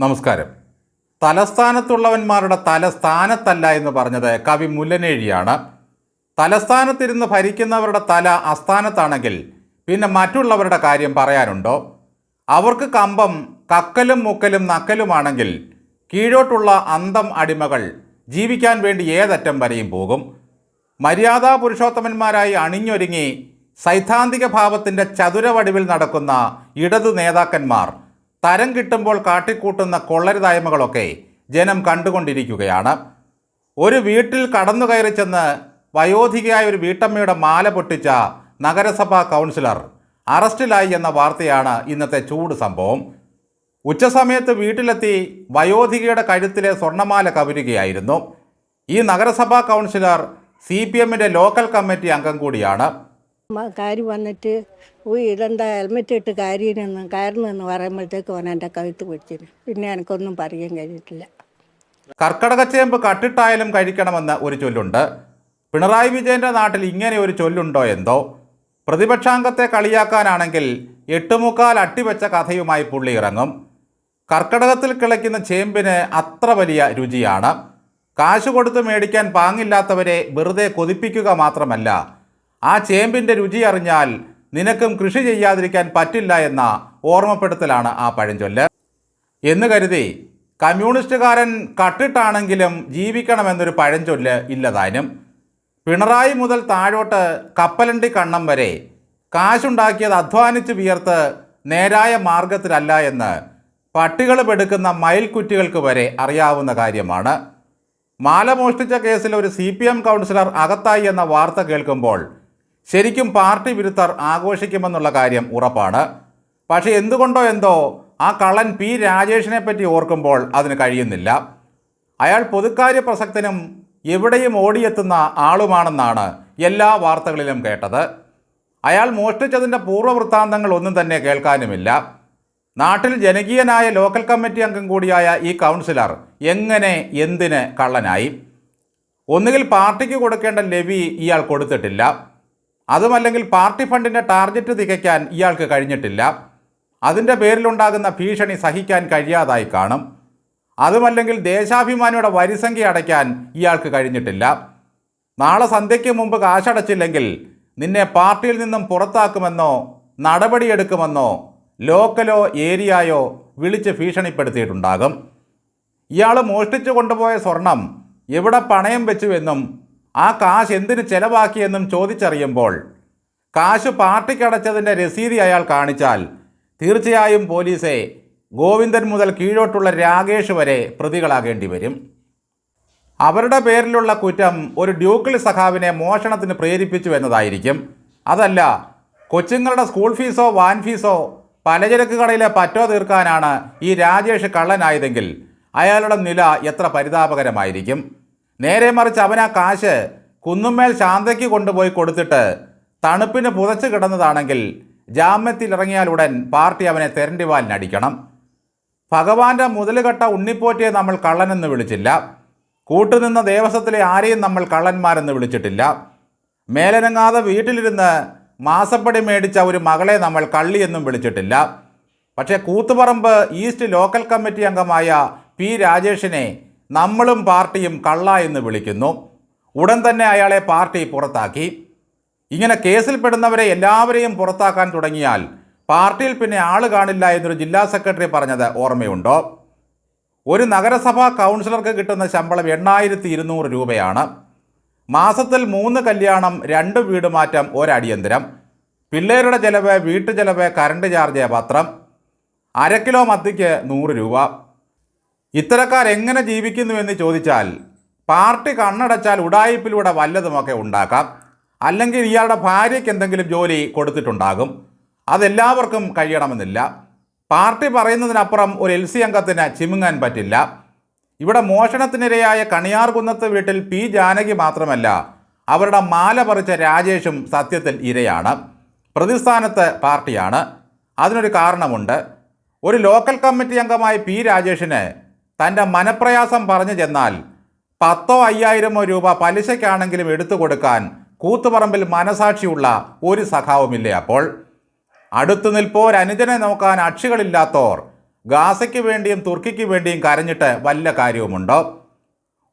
നമസ്കാരം. തലസ്ഥാനത്തുള്ളവന്മാരുടെ തലസ്ഥാനത്തല്ല എന്ന് പറഞ്ഞത് കവി മുല്ലനേഴിയാണ്. തലസ്ഥാനത്തിരുന്ന് ഭരിക്കുന്നവരുടെ തല അസ്ഥാനത്താണെങ്കിൽ പിന്നെ മറ്റുള്ളവരുടെ കാര്യം പറയാനുണ്ടോ? അവർക്ക് കമ്പം കക്കലും മുക്കലും നക്കലുമാണെങ്കിൽ കീഴോട്ടുള്ള അന്തം അടിമകൾ ജീവിക്കാൻ വേണ്ടി ഏതറ്റം വരെയും പോകും. മര്യാദാ പുരുഷോത്തമന്മാരായി അണിഞ്ഞൊരുങ്ങി സൈദ്ധാന്തിക ഭാവത്തിന്റെ ചതുരവടിവിൽ നടക്കുന്ന ഇടതു നേതാക്കന്മാർ തരം കിട്ടുമ്പോൾ കാട്ടിക്കൂട്ടുന്ന കൊള്ളരുതായ്മകളൊക്കെ ജനം കണ്ടുകൊണ്ടിരിക്കുകയാണ്. ഒരു വീട്ടിൽ കടന്നു കയറി ചെന്ന് വയോധികയായ ഒരു വീട്ടമ്മയുടെ മാല പൊട്ടിച്ച നഗരസഭാ കൗൺസിലർ അറസ്റ്റിലായി എന്ന വാർത്തയാണ് ഇന്നത്തെ ചൂട് സംഭവം. ഉച്ചസമയത്ത് വീട്ടിലെത്തി വയോധികയുടെ കഴുത്തിലെ സ്വർണമാല കവരുകയായിരുന്നു. ഈ നഗരസഭാ കൗൺസിലർ സി പി എമ്മിന്റെ ലോക്കൽ കമ്മിറ്റി അംഗം കൂടിയാണ്. കാര്യം വന്നിട്ട് ഓ ഇതെന്താ ഹെൽമെറ്റ് ഇട്ട് കാര്യമെന്ന് കയറുന്നെന്ന് പറയുമ്പോഴത്തേക്ക് ഓൻ എന്റെ കഴുത്ത് പിടിച്ചിന്. പിന്നെ എനിക്കൊന്നും പറയാൻ കഴിഞ്ഞിട്ടില്ല. കർക്കടകച്ചേമ്പ് കട്ടിട്ടായാലും കഴിക്കണമെന്ന് ഒരു ചൊല്ലുണ്ട്. പിണറായി വിജയന്റെ നാട്ടിൽ ഇങ്ങനെ ഒരു ചൊല്ലുണ്ടോ എന്തോ? പ്രതിപക്ഷാംഗത്തെ കളിയാക്കാനാണെങ്കിൽ എട്ടുമുക്കാൽ അട്ടിവെച്ച കഥയുമായി പുള്ളി ഇറങ്ങും. കർക്കടകത്തിൽ കിളയ്ക്കുന്ന ചേമ്പിന് അത്ര വലിയ രുചിയാണ്. കാശ് കൊടുത്ത് മേടിക്കാൻ പാങ്ങില്ലാത്തവരെ വെറുതെ കൊതിപ്പിക്കുക മാത്രമല്ല ആ ചേമ്പിന്റെ രുചി അറിഞ്ഞാൽ നിനക്കും കൃഷി ചെയ്യാതിരിക്കാൻ പറ്റില്ല എന്ന ഓർമ്മപ്പെടുത്തലാണ് ആ പഴഞ്ചൊല്ല്. എന്ന് കരുതി കമ്മ്യൂണിസ്റ്റുകാരൻ കട്ടിട്ടാണെങ്കിലും ജീവിക്കണമെന്നൊരു പഴഞ്ചൊല്ല് ഇല്ലതാനും. പിണറായി മുതൽ താഴോട്ട് കപ്പലണ്ടി കണ്ണം വരെ കാശുണ്ടാക്കിയത് അധ്വാനിച്ച് വിയർത്ത് നേരായ മാർഗത്തിലല്ല എന്ന് പട്ടികൾ പെടുക്കുന്ന മയിൽക്കുറ്റികൾക്ക് വരെ അറിയാവുന്ന കാര്യമാണ്. മാല മോഷ്ടിച്ച കേസിൽ ഒരു സി പി എം കൗൺസിലർ അകത്തായി എന്ന വാർത്ത കേൾക്കുമ്പോൾ ശരിക്കും പാർട്ടി വിരുദ്ധർ ആഘോഷിക്കുമെന്നുള്ള കാര്യം ഉറപ്പാണ്. പക്ഷേ എന്തുകൊണ്ടോ എന്തോ ആ കള്ളൻ പി രാജേഷിനെ പറ്റി ഓർക്കുമ്പോൾ അതിന് കഴിയുന്നില്ല. അയാൾ പൊതുക്കാര്യ പ്രസക്തനും എവിടെയും ഓടിയെത്തുന്ന ആളുമാണെന്നാണ് എല്ലാ വാർത്തകളിലും കേട്ടത്. അയാൾ മോഷ്ടിച്ചതിന്റെ പൂർവവൃത്താന്തങ്ങൾ ഒന്നും തന്നെ കേൾക്കാനുമില്ല. നാട്ടിൽ ജനകീയനായ ലോക്കൽ കമ്മിറ്റി അംഗം കൂടിയായ ഈ കൗൺസിലർ എങ്ങനെ എന്തിന് കള്ളനായി? ഒന്നുകിൽ പാർട്ടിക്ക് കൊടുക്കേണ്ട ലെവി ഇയാൾ കൊടുത്തിട്ടില്ല. അതുമല്ലെങ്കിൽ പാർട്ടി ഫണ്ടിന്റെ ടാർഗറ്റ് തികയ്ക്കാൻ ഇയാൾക്ക് കഴിഞ്ഞിട്ടില്ല. അതിന്റെ പേരിലുണ്ടാകുന്ന ഭീഷണി സഹിക്കാൻ കഴിയാതായി കാണും. അതുമല്ലെങ്കിൽ ദേശാഭിമാനിയുടെ വരിസംഖ്യ അടയ്ക്കാൻ ഇയാൾക്ക് കഴിഞ്ഞിട്ടില്ല. നാളെ സന്ധ്യയ്ക്ക് മുമ്പ് കാശടച്ചില്ലെങ്കിൽ നിന്നെ പാർട്ടിയിൽ നിന്നും പുറത്താക്കുമെന്നോ നടപടിയെടുക്കുമെന്നോ ലോക്കലോ ഏരിയയോ വിളിച്ച് ഭീഷണിപ്പെടുത്തിയിട്ടുണ്ടാകും. ഇയാൾ മോഷ്ടിച്ചു കൊണ്ടുപോയ സ്വർണം എവിടെ പണയം വെച്ചുവെന്നും ആ കാശ് എന്തിന് ചെലവാക്കിയെന്നും ചോദിച്ചറിയുമ്പോൾ കാശ് പാർട്ടിക്കടച്ചതിന്റെ രസീതി അയാൾ കാണിച്ചാൽ തീർച്ചയായും പോലീസെ ഗോവിന്ദൻ മുതൽ കീഴോട്ടുള്ള രാകേഷ് വരെ പ്രതികളാകേണ്ടി വരും. അവരുടെ പേരിലുള്ള കുറ്റം ഒരു ഡ്യൂക്കിൾ സഖാവിനെ മോഷണത്തിന് പ്രേരിപ്പിച്ചു എന്നതായിരിക്കും. അതല്ല കൊച്ചുങ്ങളുടെ സ്കൂൾ ഫീസോ വാൻ ഫീസോ പലചരക്ക് കടയിലെ പറ്റോ തീർക്കാനാണ് ഈ രാജേഷ് കള്ളനായതെങ്കിൽ അയാളുടെ നില എത്ര പരിതാപകരമായിരിക്കും? നേരെ മറിച്ച് അവൻ ആ കാശ് കുന്നുമേൽ ശാന്തയ്ക്ക് കൊണ്ടുപോയി കൊടുത്തിട്ട് തണുപ്പിന് പുതച്ചു കിടന്നതാണെങ്കിൽ ജാമ്യത്തിൽ ഇറങ്ങിയാൽ ഉടൻ പാർട്ടി അവനെ തെരണ്ടിവാലിനടിക്കണം ഭഗവാന്റെ മുതലുകെട്ട ഉണ്ണിപ്പോറ്റിയെ നമ്മൾ കള്ളനെന്ന് വിളിച്ചില്ല. കൂട്ടുനിന്ന ദേവസ്വത്തിലെ ആരെയും നമ്മൾ കള്ളന്മാരെന്ന് വിളിച്ചിട്ടില്ല. മേലനങ്ങാതെ വീട്ടിലിരുന്ന് മാസപ്പടി മേടിച്ച ഒരു മകളെ നമ്മൾ കള്ളിയെന്നും വിളിച്ചിട്ടില്ല. പക്ഷേ കൂത്തുപറമ്പ് ഈസ്റ്റ് ലോക്കൽ കമ്മിറ്റി അംഗമായ പി രാജേഷിനെ നമ്മളും പാർട്ടിയും കള്ള എന്ന് വിളിക്കുന്നു. ഉടൻ തന്നെ അയാളെ പാർട്ടി പുറത്താക്കി. ഇങ്ങനെ കേസിൽപ്പെടുന്നവരെ എല്ലാവരെയും പുറത്താക്കാൻ തുടങ്ങിയാൽ പാർട്ടിയിൽ പിന്നെ ആൾ കാണില്ല എന്നൊരു ജില്ലാ സെക്രട്ടറി പറഞ്ഞത് ഓർമ്മയുണ്ടോ? ഒരു നഗരസഭാ കൗൺസിലർക്ക് കിട്ടുന്ന ശമ്പളം എണ്ണായിരത്തി ഇരുന്നൂറ് രൂപയാണ്. മാസത്തിൽ മൂന്ന് കല്യാണം രണ്ട് വീട് മാറ്റം ഒരടിയന്തരം. പിള്ളേരുടെ ചെലവ് വീട്ടു ചെലവ് കറണ്ട് ചാർജ് പത്രം. അര കിലോ മത്തിക്ക് നൂറ് രൂപ. ഇത്തരക്കാർ എങ്ങനെ ജീവിക്കുന്നു എന്ന് ചോദിച്ചാൽ പാർട്ടി കണ്ണടച്ചാൽ ഉടായിപ്പിലൂടെ വല്ലതുമൊക്കെ ഉണ്ടാക്കാം. അല്ലെങ്കിൽ ഇയാളുടെ ഭാര്യയ്ക്ക് എന്തെങ്കിലും ജോലി കൊടുത്തിട്ടുണ്ടാകും. അതെല്ലാവർക്കും കഴിയണമെന്നില്ല. പാർട്ടി പറയുന്നതിനപ്പുറം ഒരു എൽ സി അംഗത്തിന് ചിമുങ്ങാൻ പറ്റില്ല. ഇവിടെ മോഷണത്തിനിരയായ കണിയാർകുന്നത്ത് വീട്ടിൽ പി ജാനകി മാത്രമല്ല അവരുടെ മാല പറിച്ച രാജേഷും സത്യത്തിൽ ഇരയാണ്. പ്രതിസ്ഥാനത്ത് പാർട്ടിയാണ്. അതിനൊരു കാരണമുണ്ട്. ഒരു ലോക്കൽ കമ്മിറ്റി അംഗമായ പി രാജേഷിന് തന്റെ മനപ്രയാസം പറഞ്ഞു ചെന്നാൽ പത്തോ അയ്യായിരമോ രൂപ പലിശയ്ക്കാണെങ്കിലും എടുത്തു കൊടുക്കാൻ കൂത്തുപറമ്പിൽ മനസാക്ഷിയുള്ള ഒരു സഖാവുമില്ലേ അപ്പോൾ? അടുത്തു നിൽപ്പോർ അനുജനെ നോക്കാൻ അക്ഷികളില്ലാത്തോർ ഗാസയ്ക്ക് വേണ്ടിയും തുർക്കിക്ക് വേണ്ടിയും കരഞ്ഞിട്ട് വല്ല കാര്യവുമുണ്ടോ?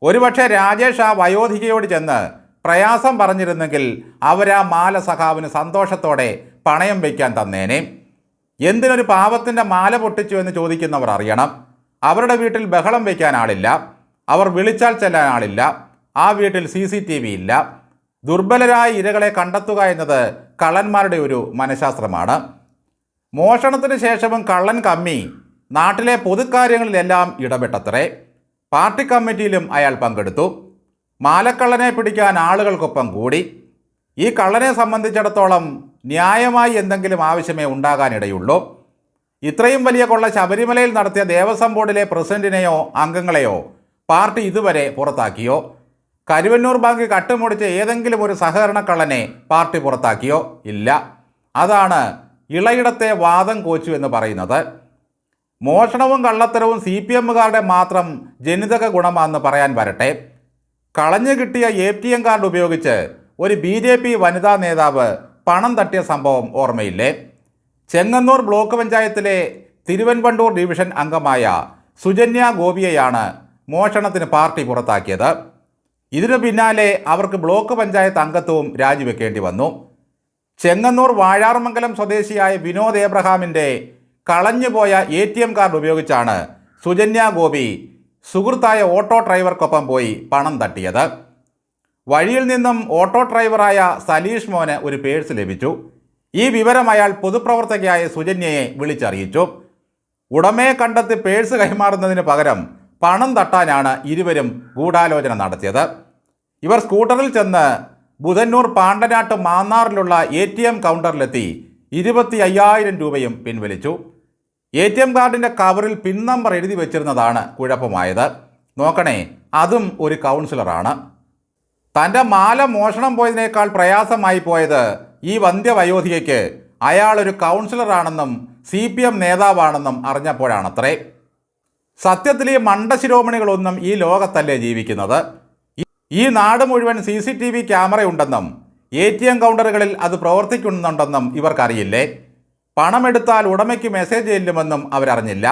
ഒരുപക്ഷെ രാജേഷ് ആ വയോധികയോട് ചെന്ന് പ്രയാസം പറഞ്ഞിരുന്നെങ്കിൽ അവരാ മാല സഖാവിന് സന്തോഷത്തോടെ പണയം വയ്ക്കാൻ തന്നേനെ. എന്തിനൊരു പാവത്തിന്റെ മാല പൊട്ടിച്ചു എന്ന് ചോദിക്കുന്നവർ അറിയണം. അവരുടെ വീട്ടിൽ ബഹളം വയ്ക്കാൻ ആളില്ല. അവർ വിളിച്ചാൽ ചെല്ലാൻ ആളില്ല. ആ വീട്ടിൽ സി സി ടി വി ഇല്ല. ദുർബലരായ ഇരകളെ കണ്ടെത്തുക എന്നത് കള്ളന്മാരുടെ ഒരു മനഃശാസ്ത്രമാണ്. മോഷണത്തിന് ശേഷവും കള്ളൻ കമ്മി നാട്ടിലെ പൊതുക്കാര്യങ്ങളിലെല്ലാം ഇടപെട്ടത്രേ. പാർട്ടി കമ്മിറ്റിയിലും അയാൾ പങ്കെടുത്തു. മാലക്കള്ളനെ പിടിക്കാൻ ആളുകൾക്കൊപ്പം കൂടി. ഈ കള്ളനെ സംബന്ധിച്ചിടത്തോളം ന്യായമായി എന്തെങ്കിലും ആവശ്യമേ ഉണ്ടാകാനിടയുള്ളൂ. ഇത്രയും വലിയ കൊള്ള ശബരിമലയിൽ നടത്തിയ ദേവസ്വം ബോർഡിലെ പ്രസിഡന്റിനെയോ അംഗങ്ങളെയോ പാർട്ടി ഇതുവരെ പുറത്താക്കിയോ? കരുവന്നൂർ ബാങ്ക് കട്ടുമുടിച്ച ഏതെങ്കിലും ഒരു സഹകരണക്കള്ളനെ പാർട്ടി പുറത്താക്കിയോ? ഇല്ല. അതാണ് ഇളയിടത്തെ വാദം കോച്ചു എന്ന് പറയുന്നത്. മോഷണവും കള്ളത്തരവും സി പി എമ്മുകാരുടെ മാത്രം ജനിതക ഗുണമാണെന്ന് പറയാൻ വരട്ടെ. കളഞ്ഞു കിട്ടിയ എ ടി എം കാർഡ് ഉപയോഗിച്ച് ഒരു ബി ജെ പി വനിതാ നേതാവ് പണം തട്ടിയ സംഭവം ഓർമ്മയില്ലേ? ചെങ്ങന്നൂർ ബ്ലോക്ക് പഞ്ചായത്തിലെ തിരുവൻപണ്ടൂർ ഡിവിഷൻ അംഗമായ സുജന്യ ഗോപിയെയാണ് മോഷണത്തിന് പാർട്ടി പുറത്താക്കിയത്. ഇതിനു പിന്നാലെ അവർക്ക് ബ്ലോക്ക് പഞ്ചായത്ത് അംഗത്വവും രാജിവെക്കേണ്ടി വന്നു. ചെങ്ങന്നൂർ വാഴാർമംഗലം സ്വദേശിയായ വിനോദ് ഏബ്രഹാമിന്റെ കളഞ്ഞുപോയ എ ടി എം കാർഡ് ഉപയോഗിച്ചാണ് സുജന്യ ഗോപി സുഹൃത്തായ ഓട്ടോ ഡ്രൈവർക്കൊപ്പം പോയി പണം തട്ടിയത്. വഴിയിൽ നിന്നും ഓട്ടോ ഡ്രൈവറായ സലീഷ് മോന് ഒരു പേഴ്സ് ലഭിച്ചു. ഈ വിവരം അയാൾ പൊതുപ്രവർത്തകയായ സുജന്യയെ വിളിച്ചറിയിച്ചു. ഉടമയെ കണ്ടെത്തി പേഴ്സ് കൈമാറുന്നതിന് പകരം പണം തട്ടാനാണ് ഇരുവരും ഗൂഢാലോചന നടത്തിയത്. ഇവർ സ്കൂട്ടറിൽ ചെന്ന് ബുധന്നൂർ പാണ്ടനാട്ട് മാന്നാറിലുള്ള എ ടി എം കൗണ്ടറിലെത്തി ഇരുപത്തി അയ്യായിരം രൂപയും പിൻവലിച്ചു. എ ടി എം കാർഡിന്റെ കവറിൽ പിൻ നമ്പർ എഴുതി വെച്ചിരുന്നതാണ് കുഴപ്പമായത്. നോക്കണേ അതും ഒരു കൗൺസിലറാണ്. തന്റെ മാല മോഷണം പോയതിനേക്കാൾ പ്രയാസമായി പോയത് ഈ വന്ധ്യവയോധികയ്ക്ക്. അയാൾ ഒരു കൗൺസിലറാണെന്നും സി പി എം നേതാവാണെന്നും അറിഞ്ഞപ്പോഴാണത്രേ. സത്യത്തിൽ ഈ മണ്ടശിരോമണികളൊന്നും ഈ ലോകത്തല്ലേ ജീവിക്കുന്നത്? ഈ നാട് മുഴുവൻ സി സി ടി വി ക്യാമറയുണ്ടെന്നും എ ടി എം കൗണ്ടറുകളിൽ അത് പ്രവർത്തിക്കുന്നുണ്ടെന്നും ഇവർക്കറിയില്ലേ? പണമെടുത്താൽ ഉടമയ്ക്ക് മെസ്സേജ് ചെല്ലുമെന്നും അവരറിഞ്ഞില്ല.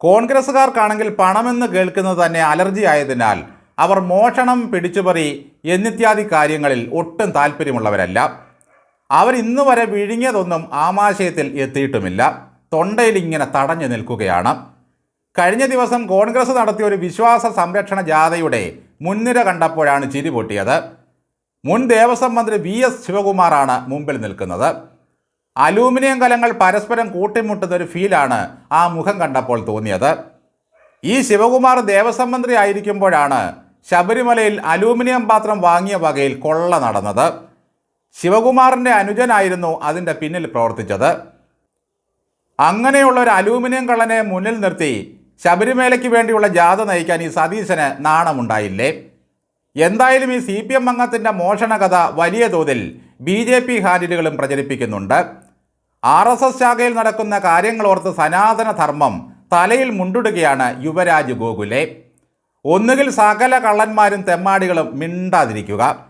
കോൺഗ്രസ്സുകാർക്കാണെങ്കിൽ പണമെന്ന് കേൾക്കുന്നത് തന്നെ അലർജി ആയതിനാൽ അവർ മോഷണം പിടിച്ചുപറി എന്നിത്യാദി കാര്യങ്ങളിൽ ഒട്ടും താല്പര്യമുള്ളവരല്ല. അവർ ഇന്ന് വരെ വിഴുങ്ങിയതൊന്നും ആമാശയത്തിൽ എത്തിയിട്ടുമില്ല. തൊണ്ടയിൽ ഇങ്ങനെ തടഞ്ഞു നിൽക്കുകയാണ്. കഴിഞ്ഞ ദിവസം കോൺഗ്രസ് നടത്തിയ ഒരു വിശ്വാസ സംരക്ഷണ ജാഥയുടെ മുൻനിര കണ്ടപ്പോഴാണ് ചിരി പൊട്ടിയത്. മുൻ ദേവസ്വം മന്ത്രി വി എസ് ശിവകുമാറാണ് മുമ്പിൽ നിൽക്കുന്നത്. അലൂമിനിയം കലങ്ങൾ പരസ്പരം കൂട്ടിമുട്ടുന്ന ഒരു ഫീലാണ് ആ മുഖം കണ്ടപ്പോൾ തോന്നിയത്. ഈ ശിവകുമാർ ദേവസ്വം മന്ത്രി ആയിരിക്കുമ്പോഴാണ് ശബരിമലയിൽ അലൂമിനിയം പാത്രം വാങ്ങിയ വകയിൽ കൊള്ള നടന്നത്. ശിവകുമാറിന്റെ അനുജനായിരുന്നു അതിന്റെ പിന്നിൽ പ്രവർത്തിച്ചത്. അങ്ങനെയുള്ള ഒരു അലൂമിനിയം കള്ളനെ മുന്നിൽ നിർത്തി ശബരിമലയ്ക്ക് വേണ്ടിയുള്ള ജാഥ നയിക്കാൻ ഈ സതീശന് നാണമുണ്ടായില്ലേ? എന്തായാലും ഈ സി പി എം അംഗത്തിന്റെ മോഷണകഥ വലിയ തോതിൽ ബി ജെ പി ഹാൻഡിലുകളും പ്രചരിപ്പിക്കുന്നുണ്ട്. ആർ എസ് എസ് ശാഖയിൽ നടക്കുന്ന കാര്യങ്ങളോർത്ത് സനാതന ധർമ്മം തലയിൽ മുണ്ടിടുകയാണ് യുവരാജ് ഗോകുലെ. ഒന്നുകിൽ സകല കള്ളന്മാരും തെമ്മാടികളും മിണ്ടാതിരിക്കുക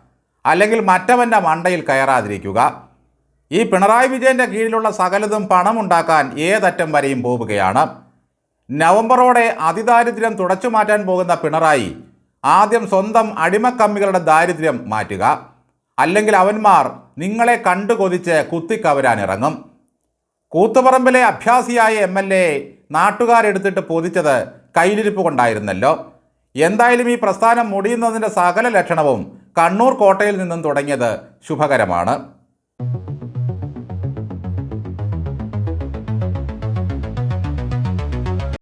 അല്ലെങ്കിൽ മറ്റവന്റെ മണ്ടയിൽ കയറാതിരിക്കുക. ഈ പിണറായി വിജയന്റെ കീഴിലുള്ള സകലതും പണമുണ്ടാക്കാൻ ഏതറ്റം വരെയും പോവുകയാണ്. നവംബറോടെ അതിദാരിദ്ര്യം തുടച്ചു മാറ്റാൻ പോകുന്ന പിണറായി ആദ്യം സ്വന്തം അടിമക്കമ്മികളുടെ ദാരിദ്ര്യം മാറ്റുക അല്ലെങ്കിൽ അവന്മാർ നിങ്ങളെ കണ്ടു കൊതിച്ച് കുത്തിക്കവരാനിറങ്ങും കൂത്തുപറമ്പിലെ അഭ്യാസിയായ എം എൽ എ നാട്ടുകാരെടുത്തിട്ട് പൊതിച്ചത് കയ്യിലിരിപ്പ് കൊണ്ടായിരുന്നല്ലോ. എന്തായാലും ഈ പ്രസ്ഥാനം മുടിയുന്നതിന്റെ സകല ലക്ഷണവും കണ്ണൂർ കോട്ടയിൽ നിന്നും തുടങ്ങിയത് ശുഭകരമാണ്.